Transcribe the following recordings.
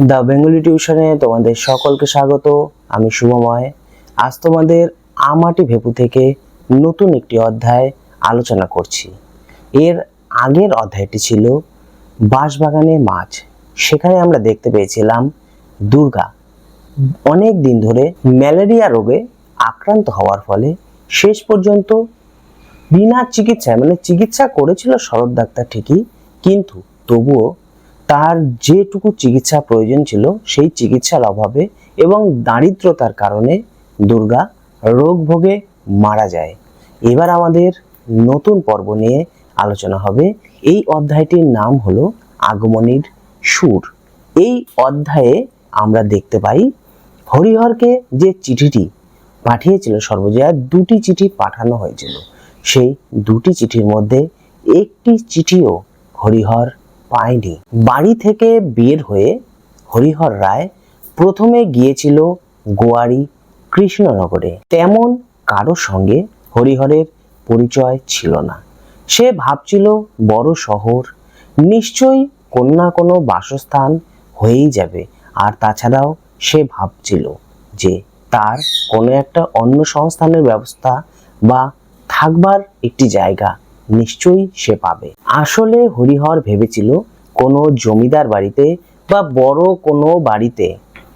The Bengali টিউশনে তোমাদের সকলকে স্বাগত, আমি শুভময়। আজ তোমাদের আমাটি ভেপু থেকে নতুন একটি অধ্যায় আলোচনা করছি। এর আগের অধ্যায়টি ছিল বাঁশবাগানে মাছ। সেখানে আমরা দেখতে পেয়েছিলাম দুর্গা। অনেক দিন ধরে ম্যালেরিয়া রোগে আক্রান্ত হওয়ার ফলে শেষ পর্যন্ত বিনা চিকিৎসায় মানে চিকিৎসা করেছিল শরৎ ডাক্তার ঠিকই, কিন্তু তবুও তার যেটুকু চিকিৎসা প্রয়োজন ছিল সেই চিকিৎসার অভাবে এবং দারিদ্রতার কারণে দুর্গা রোগ ভোগে মারা যায়। এবার আমাদের নতুন পর্ব নিয়ে আলোচনা হবে। এই অধ্যায়টির নাম হলো আগমনীর সুর। এই অধ্যায়ে আমরা দেখতে পাই, হরিহরকে যে চিঠিটি পাঠিয়েছিল সর্বজয়া, দুটি চিঠি পাঠানো হয়েছিল। সেই দুটি চিঠির মধ্যে একটি চিঠিও হরিহর পায়নি। বাড়ি থেকে বের হয়ে হরিহর রায় প্রথমে গিয়েছিল গোয়ারি কৃষ্ণনগরে। তেমন কারও সঙ্গে হরিহরের পরিচয় ছিল না। সে ভাবছিল, বড় শহর, নিশ্চয়ই কোনো না কোনো বাসস্থান হয়েই যাবে। আর তাছাড়াও সে ভাবছিল যে তার কোনো একটা অন্য সংস্থানের ব্যবস্থা বা থাকবার একটি জায়গা নিশ্চয়ই সে পাবে। আসলে হরিহর ভেবেছিল, কোনো জমিদার বাড়িতে বা বড় কোনো বাড়িতে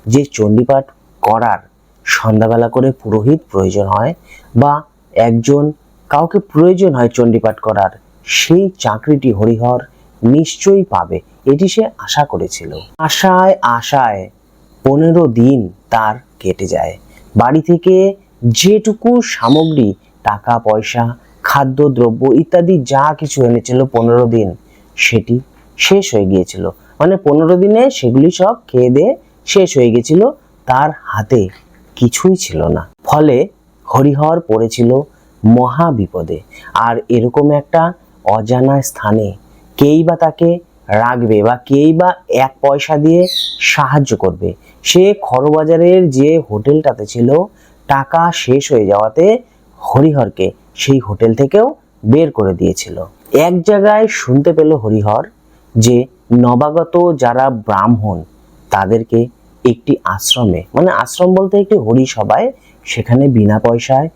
যে চণ্ডীপাঠ করার সন্ধ্যাবেলা করে পুরোহিত প্রয়োজন হয় বা একজন কাউকে প্রয়োজন হয় চণ্ডীপাঠ করার, সেই চাকরিটি হরিহর নিশ্চয়ই পাবে, এটি সে আশা করেছিল। আশায় আশায় পনেরো দিন তার কেটে যায়। বাড়ি থেকে যেটুকু সামগ্রী, টাকা, পয়সা খাদ্যদ্রব্য ইত্যাদি যা কিছু এনেছিল পনেরো দিন, সেটি শেষ হয়ে গিয়েছিল। মানে পনেরো দিনে সেগুলি সব খেয়ে দিয়ে শেষ হয়ে গেছিল তার হাতে কিছুই ছিল না। ফলে হরিহর পড়েছিল মহা বিপদে আর এরকম একটা অজানা স্থানে কেই বা তাকে রাখবে বা কেই বা এক পয়সা দিয়ে সাহায্য করবে, সে খরবাজারের যে হোটেলটাতে ছিল, টাকা শেষ হয়ে যাওয়াতে হরিহরকে সেই হোটেল থেকেও বের করে দিয়েছিল। এক জায়গায় শুনতে পেল হরিহর যে নবাগত যারা ব্রাহ্মণ, তাদেরকে একটি আশ্রমে মানে আশ্রম বলতে একটি হরিসভায় সেখানে বিনা পয়সায়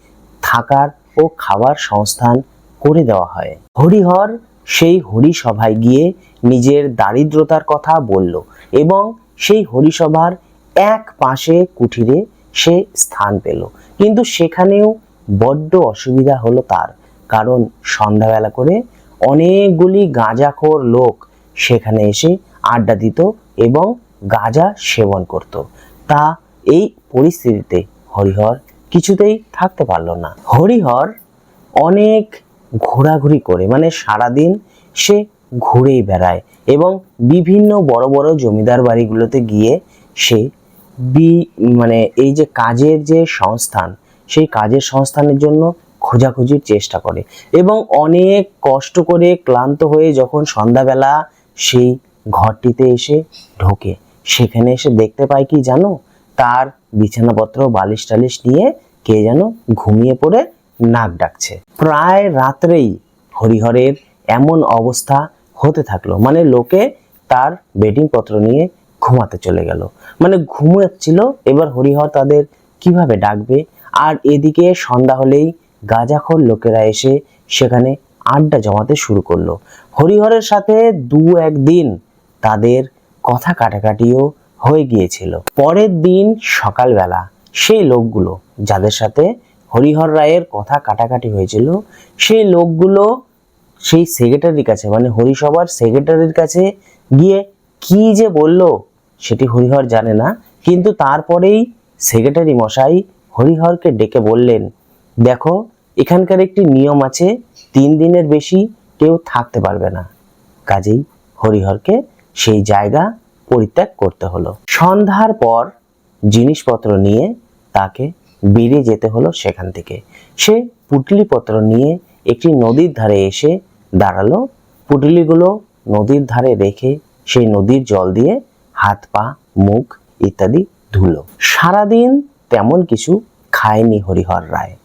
থাকার ও খাবার সংস্থান করে দেওয়া হয়। হরিহর সেই হরিসভায় গিয়ে নিজের দারিদ্রতার কথা বলল এবং সেই হরিসভার এক পাশে কুঠিরে সে স্থান পেল। কিন্তু সেখানেও বড্ড অসুবিধা হলো তার। কারণ সন্ধ্যাবেলা করে অনেকগুলি গাঁজাখোর লোক সেখানে এসে আড্ডা দিত এবং গাঁজা সেবন করত। তা এই পরিস্থিতিতে হরিহর কিছুতেই থাকতে পারল না। হরিহর অনেক ঘোরাঘুরি করে মানে সারাদিন সে ঘুরেই বেড়ায় এবং বিভিন্ন বড় বড় জমিদার বাড়িগুলোতে গিয়ে সে বি মানে এই যে কাজের যে সংস্থান সেই কাজের সংস্থানের জন্য খোঁজাখুঁজির চেষ্টা করে এবং অনেক কষ্ট করে ক্লান্ত হয়ে যখন সন্ধ্যাবেলা সেই ঘরটিতে এসে ঢোকে। সেখানে এসে দেখতে পায় কি জানো? তার বিছানাপত্র, বালিশ টালিশ নিয়ে কে যেন ঘুমিয়ে পড়ে নাক ডাকছে। প্রায় রাত্রেই হরিহরের এমন অবস্থা হতে থাকল। মানে লোকে তার বেডিং পত্র নিয়ে ঘুমাতে চলে গেল। মানে ঘুমাচ্ছিল। এবার হরিহর তাদের কীভাবে ডাকবে আর এদিকে সন্ধ্যা হলেই গাঁজাখোর লোকেরা এসে সেখানে আড্ডা জমাতে শুরু করল। হরিহরের সাথে দু একদিন তাদের কথা কাটাকাটিও হয়ে গিয়েছিল। পরের দিন সকালবেলা সেই লোকগুলো, যাদের সাথে হরিহর রায়ের কথা কাটাকাটি হয়েছিল, সেই লোকগুলো সেই সেক্রেটারির কাছে মানে হরিসভার সেক্রেটারির কাছে গিয়ে কি যে বলল সেটি হরিহর জানে না। কিন্তু তারপরেই সেক্রেটারি মশাই হরিহরকে ডেকে বললেন, দেখো, এখানকার একটি নিয়ম আছে, তিন দিনের বেশি কেউ থাকতে পারবে না। কাজেই হরিহরকে সেই জায়গা পরিত্যাগ করতে হলো। সন্ধ্যার পর জিনিসপত্র নিয়ে তাকে বেরিয়ে যেতে হলো সেখান থেকে। সে পুটলিপত্র নিয়ে একটি নদীর ধারে এসে দাঁড়াল। পুটলিগুলো নদীর ধারে রেখে সেই নদীর জল দিয়ে হাত পা মুখ ইত্যাদি ধুলো। সারাদিন তেমন কিছু খায়নি হরিহর রায়।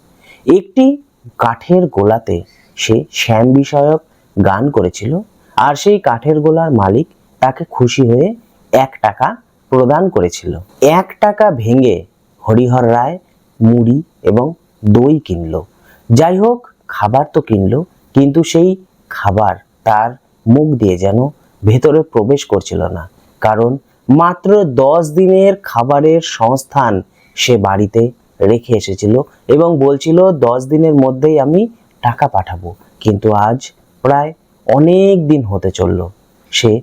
একটি কাঠের গোলাতে সে শ্যাম বিষয়ক গান করেছিল আর সেই কাঠের গোলার মালিক তাকে খুশি হয়ে এক টাকা প্রদান করেছিল। এক টাকা ভেঙে হরিহর রায় মুড়ি এবং দই কিনলো। যাই হোক, খাবার তো কিনলো, কিন্তু সেই খাবার তার মুখ দিয়ে যেন ভেতরে প্রবেশ করছিল না। কারণ মাত্র দশ দিনের খাবারের সংস্থান সে বাড়িতে রেখে এসেছিল এবং বলছিল, দশ দিনের মধ্যেই আমি টাকা পাঠাবো। কিন্তু আজ প্রায় অনেক দিন হতে চলল। সে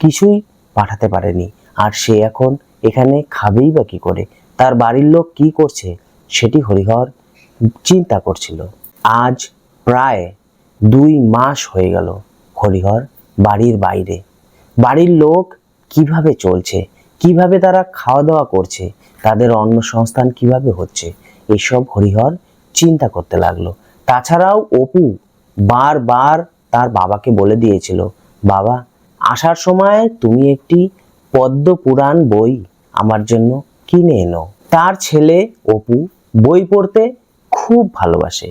কিছুই পাঠাতে পারেনি। আর সে এখন এখানে খাবেই বা কী করে? তার বাড়ির লোক কি করছে? সেটি হরিহর চিন্তা করছিল। আজ প্রায় দুই মাস হয়ে গেল হরিহর বাড়ির বাইরে। বাড়ির লোক কীভাবে চলছে? কীভাবে তারা খাওয়া দাওয়া করছে, তাদের অন্ন সংস্থান কীভাবে হচ্ছে, এসব হরিহর চিন্তা করতে লাগল। তাছাড়াও অপু বারবার তার বাবাকে বলে দিয়েছিল, বাবা, আসার সময় তুমি একটি পদ্ম পুরাণ বই আমার জন্য কিনে এনো। তার ছেলে অপু বই পড়তে খুব ভালোবাসে।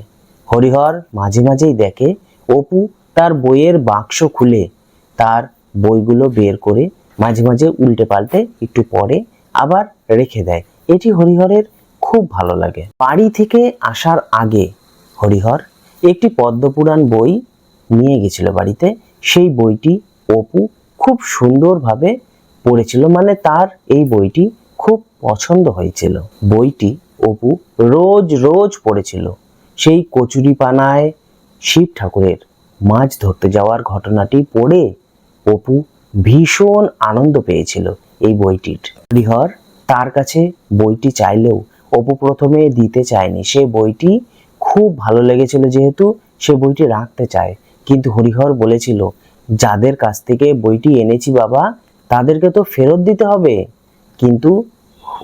হরিহর মাঝে মাঝেই দেখে অপু তার বইয়ের বাক্স খুলে তার বইগুলো বের করে মাঝে মাঝে উল্টে পাল্টে একটু পরে আবার রেখে দেয়। এটি হরিহরের খুব ভালো লাগে। বাড়ি থেকে আসার আগে হরিহর একটি পদ্মপুরাণ বই নিয়ে গেছিল বাড়িতে। সেই বইটি অপু খুব সুন্দরভাবে পড়েছিল মানে তার এই বইটি খুব পছন্দ হয়েছিল। বইটি অপু রোজ রোজ পড়েছিল। সেই কচুরি পানায় শিব ঠাকুরের মাছ ধরতে যাওয়ার ঘটনাটি পড়ে অপু ভীষণ আনন্দ পেয়েছিল এই বইটির। হরিহর তার কাছে বইটি চাইলেও অপু প্রথমে দিতে চায়নি। সে বইটি খুব ভালো লেগেছিল যেহেতু সে বইটি রাখতে চায়। কিন্তু হরিহর বলেছিল, যাদের কাছ থেকে বইটি এনেছি বাবা, তাদেরকে তো ফেরত দিতে হবে। কিন্তু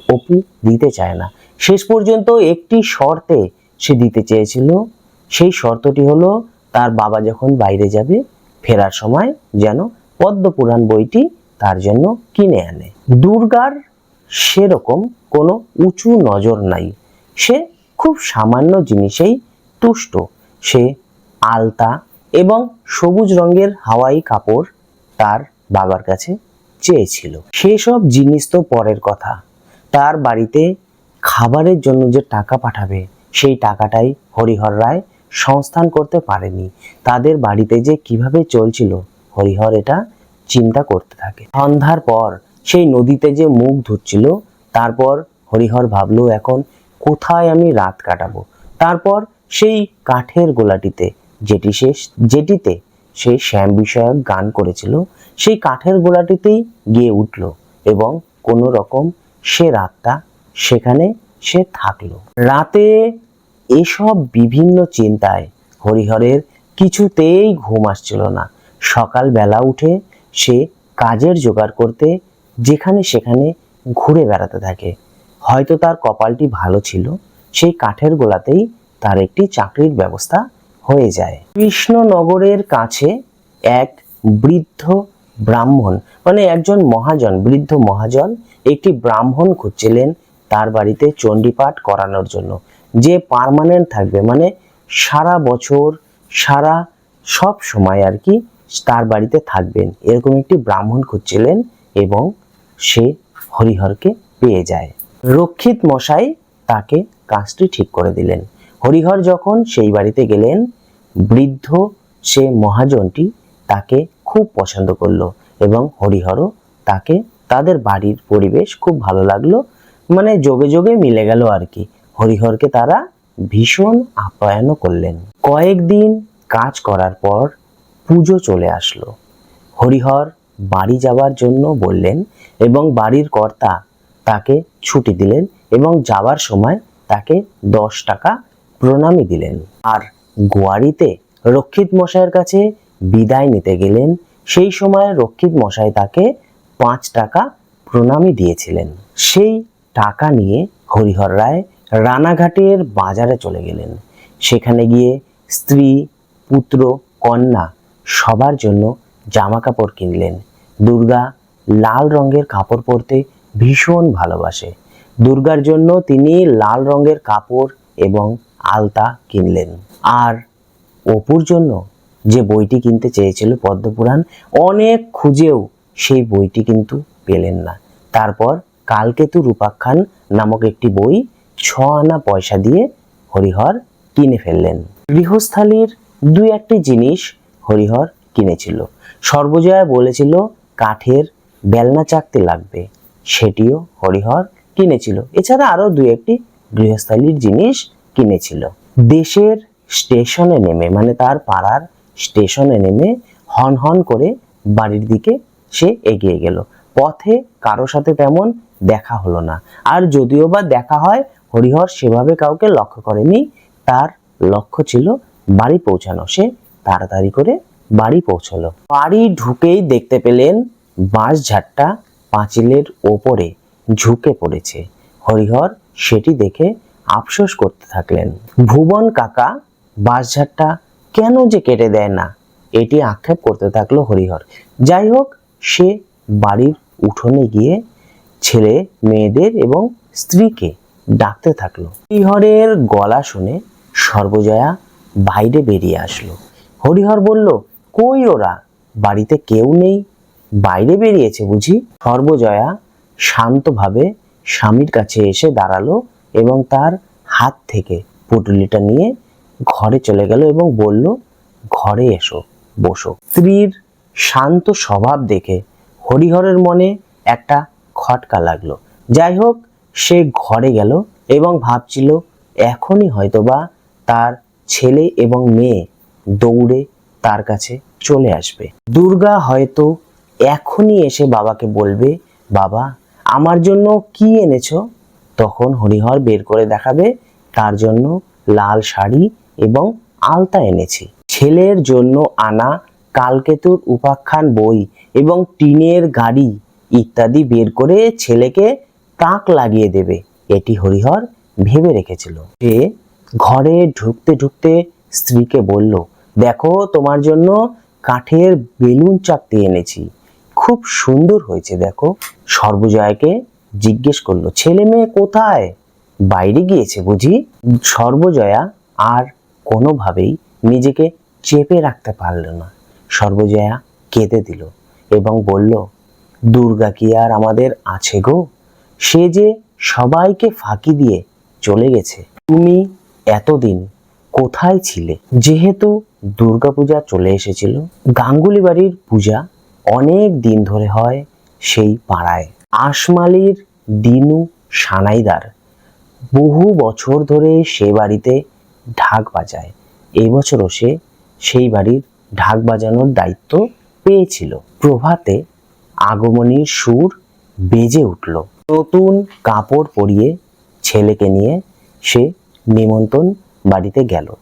অপু দিতে চায় না। শেষ পর্যন্ত একটি শর্তে সে দিতে চেয়েছিল। সেই শর্তটি হলো, তার বাবা যখন বাইরে যাবে, ফেরার সময় যেন পদ্মপুরাণ বইটি তার জন্য কিনে আনে। দুর্গার সেরকম কোনো উঁচু নজর নাই। সে খুব সামান্য জিনিসেই তুষ্ট। সে আলতা এবং সবুজ রঙের হাওয়াই কাপড় তার বাবার কাছে চেয়েছিল। সেসব জিনিস তো পরের কথা। তার বাড়িতে খাবারের জন্য যে টাকা পাঠাবে, সেই টাকাটাই হরিহর রায় সংস্থান করতে পারেনি। তাদের বাড়িতে যে কীভাবে চলছিল হরিহর এটা চিন্তা করতে থাকে। সন্ধ্যার পর সেই নদীতে যে মুখ ধুচ্ছিল, তারপর হরিহর ভাবলো, এখন কোথায় আমি রাত কাটাবো? তারপর সেই কাঠের গোলাটিতে যেটি সে, যেটিতে সে শ্যাম বিষয়ক গান করেছিল, সেই কাঠের গোলাটিতেই গিয়ে উঠল এবং কোনো রকম সে রাতটা সেখানে সে থাকল। রাতে এসব বিভিন্ন চিন্তায় হরিহরের কিছুতেই ঘুম আসছিল না। সকালবেলা উঠে সে কাজের জোগাড় করতে যেখানে সেখানে ঘুরে বেড়াতে থাকে। হয়তো তার কপালটি ভালো ছিল, সেই কাঠের গোলাতেই তার একটি চাকরির ব্যবস্থা হয়ে যায়। কৃষ্ণনগরের কাছে এক বৃদ্ধ ব্রাহ্মণ মানে একজন মহাজন, বৃদ্ধ মহাজন একটি ব্রাহ্মণ খুঁজছিলেন তার বাড়িতে চণ্ডীপাঠ করানোর জন্য। যে পার্মানেন্ট থাকবে মানে সারা বছর, সারা সব সময় আর কি তার বাড়িতে থাকবেন। এরকম একটি ব্রাহ্মণ খুঁজছিলেন এবং সে হরিহরকে পেয়ে যায়। রক্ষিত মশাই তাকে কাজটি ঠিক করে দিলেন। হরিহর যখন সেই বাড়িতে গেলেন, বৃদ্ধ সে মহাজনটি তাকে খুব পছন্দ করল এবং হরিহরও তাকে তাদের বাড়ির পরিবেশ খুব ভালো লাগল। মানে যোগে যোগে মিলে গেল আর কি। হরিহরকে তারা ভীষণ আপ্যায়নও করলেন। কয়েকদিন কাজ করার পর পুজো চলে আসলো। হরিহর বাড়ি যাওয়ার জন্য বললেন এবং বাড়ির কর্তা তাকে ছুটি দিলেন এবং যাওয়ার সময় তাকে দশ টাকা প্রণামী দিলেন। আর গোয়ারিতে রক্ষিত মশাইয়ের কাছে বিদায় নিতে গেলেন, সেই সময় রক্ষিত মশাই তাকে পাঁচ টাকা প্রণামী দিয়েছিলেন। সেই টাকা নিয়ে হরিহর রায় রানাঘাটের বাজারে চলে গেলেন। সেখানে গিয়ে স্ত্রী, পুত্র, কন্যা সবার জন্য জামা কাপড় কিনলেন। দুর্গা লাল রঙের কাপড় পরতে ভীষণ ভালোবাসে। দুর্গার জন্য তিনি লাল রঙের কাপড় এবং আলতা কিনলেন। আর অপুর জন্য যে বইটি কিনতে চেয়েছিল পদ্মপুরাণ, অনেক খুঁজেও সেই বইটি কিন্তু পেলেন না। তারপর কালকেতু উপাখ্যান নামক একটি বই ছ আনা পয়সা দিয়ে হরিহর কিনে ফেললেন। গৃহস্থালীর দুই একটি জিনিস হরিহর কিনেছিল। সর্বজয়া বলেছিল, কাঠের বেলনা চাকতে লাগবে। সেটিও হরিহর কিনেছিল। এছাড়া আরও দুই একটি গৃহস্থালীর জিনিস কিনেছিল। দেশের স্টেশনে নেমে মানে তার পাড়ার স্টেশনে নেমে হন হন করে বাড়ির দিকে সে এগিয়ে গেল। পথে কারও সাথে তেমন দেখা হলো না। আর যদিও বা দেখা হয়, হরিহর সেভাবে কাউকে লক্ষ্য করেনি। তার লক্ষ্য ছিল বাড়ি পৌঁছানো। সে তাড়াতাড়ি করে বাড়ি পৌঁছলো। বাড়ি ঢুকেই দেখতে পেলেন বাঁশঝাড়টা পাঁচিলের ওপরে ঝুঁকে পড়েছে। হরিহর সেটি দেখে আফসোস করতে থাকলেন। ভুবন কাকা বাঁশঝাড়টা কেন যে কেটে দেয় না? এটি আক্ষেপ করতে থাকল হরিহর। যাই হোক, সে বাড়ির উঠোনে গিয়ে ছেলে, মেয়েদের এবং স্ত্রীকে ডাকতে থাকল। হরিহরের গলা শুনে সর্বজয়া বাইরে বেরিয়ে আসলো। হরিহর বলল, কই ওরা? বাড়িতে কেউ নেই। বাইরে বেরিয়েছে বুঝি? সর্বজয়া শান্তভাবে স্বামীর কাছে এসে দাঁড়াল এবং তার হাত থেকে পুটুলিটা নিয়ে ঘরে চলে গেল এবং বলল, ঘরে এসো, বসো। স্ত্রীর শান্ত স্বভাব দেখে হরিহরের মনে একটা খটকা লাগল। যাই হোক, সে ঘরে গেল এবং ভাবছিল, এখনই হয়তোবা তার ছেলে এবং মেয়ে দৌড়ে তার কাছে চলে আসবে। দুর্গা হয়তো এখনই এসে বাবাকে বলবে, বাবা, আমার জন্য কি এনেছো? তখন হরিহর বের করে দেখাবে, তার জন্য লাল শাড়ি এবং আলতা এনেছি। ছেলের জন্য আনা কালকেতুর উপাখ্যান বই এবং টিনের গাড়ি ইত্যাদি বের করে ছেলেকে তাক লাগিয়ে দেবে। এটি হরিহর ভেবে রেখেছিল। সে ঘরে ঢুকতে ঢুকতে স্ত্রীকে বলল দেখো, তোমার জন্য কাঠের বেলুন চাকতি এনেছি। খুব সুন্দর হয়েছে, দেখো। সর্বজয়াকে জিজ্ঞেস করল, ছেলে মেয়ে কোথায়? বাইরে গিয়েছে বুঝি? সর্বজয়া আর কোনোভাবেই নিজেকে চেপে রাখতে পারল না। সর্বজয়া কেঁদে দিল এবং বলল, দুর্গা কি আর আমাদের আছে গো? সে যে সবাইকে ফাঁকি দিয়ে চলে গেছে। তুমি এতদিন কোথায় ছিলে? যেহেতু দুর্গাপূজা চলে এসেছিল গাঙ্গুলি বাড়ির পূজা অনেক দিন ধরে হয় সেই পাড়ায়। আশমালির দিনু সানাইদার বহু বছর ধরে সে বাড়িতে ঢাক বাজায়। এই বছরও সে সেই বাড়ির ঢাক বাজানোর দায়িত্ব পেয়েছিল। প্রভাতে আগমনীর সুর বেজে উঠল। নতুন কাপড় পরিয়ে ছেলেকে নিয়ে সে নিমন্ত্রণ বাড়িতে গেল।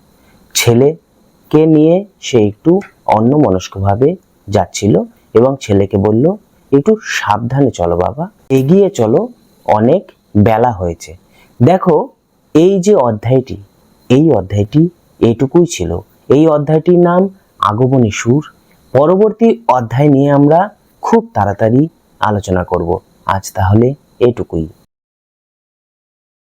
ছেলেকে নিয়ে সে একটু অন্য অন্যমনস্কভাবে যাচ্ছিল এবং ছেলেকে বলল, একটু সাবধানে চলো বাবা, এগিয়ে চলো, অনেক বেলা হয়েছে। দেখো, এই যে অধ্যায়টি, এই অধ্যায়টি এটুকুই ছিল। এই অধ্যায়টির নাম আগমনী সুর। পরবর্তী অধ্যায় নিয়ে আমরা খুব তাড়াতাড়ি আলোচনা করব। আজ তাহলে এটুকুই।